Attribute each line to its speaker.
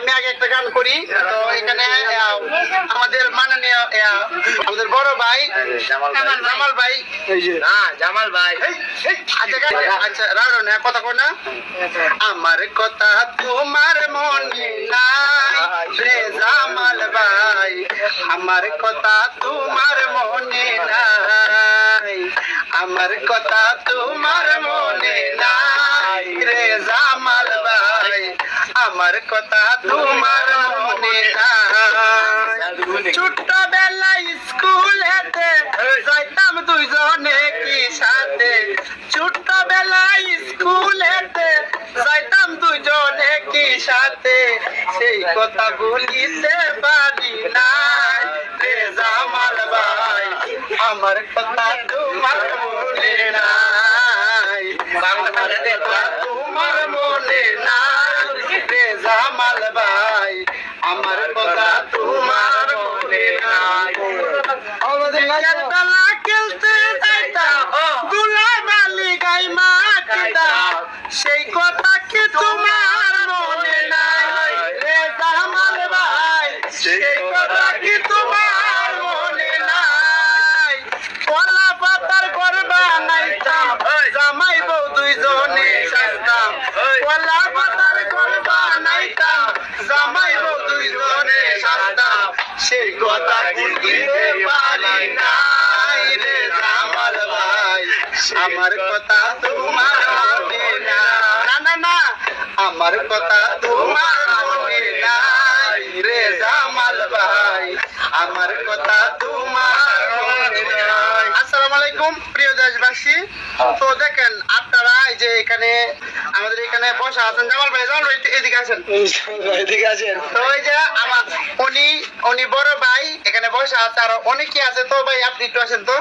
Speaker 1: আমি আগে একটা গান করি। তো এখানে আমাদের মাননীয় আমাদের বড় ভাই জামাল ভাই।
Speaker 2: না জামাল ভাই।
Speaker 1: আচ্ছা আচ্ছা রাউন কথা কো না। আমার কথা তোমার মনে নাই রে জামাল ভাই। আমার কথা তোমার মনে নাই। আমার কথা তোমার মনে নাই রে জামাল আমার কথা তোমার মনে নাই স্কুল স্কুলেতে যাইতাম দুইজনে কি সাথে? ছোট্ট বেলা স্কুল স্কুলেতে যাইতাম দুইজনে কি সাথে? সেই কথা বলিতে পারি নাই। রে জামাল ভাই, আমার কথা তোমার মনে নাই। আমার ভাই আমার কথা সেই কথা বলতে পারি নাই রে জামাল ভাই। আমার কথা তোমার মনে না না না। আমার কথা তোমার রে জামাল ভাই। আমার কথা তোমার আসসালামু আলাইকুম, প্রিয় দেশবাসী। তো দেখেন, আপনারা এই যে এখানে আমাদের এখানে বসা আছেন জামাল ভাই। জামাল ভাই এদিকে আছেন
Speaker 2: এদিকে আছেন
Speaker 1: তো ওই যে আমার উনি উনি বড় ভাই এখানে বসে আছে আর অনেকে আছে। তো ভাই আপনি একটু আসেন তো।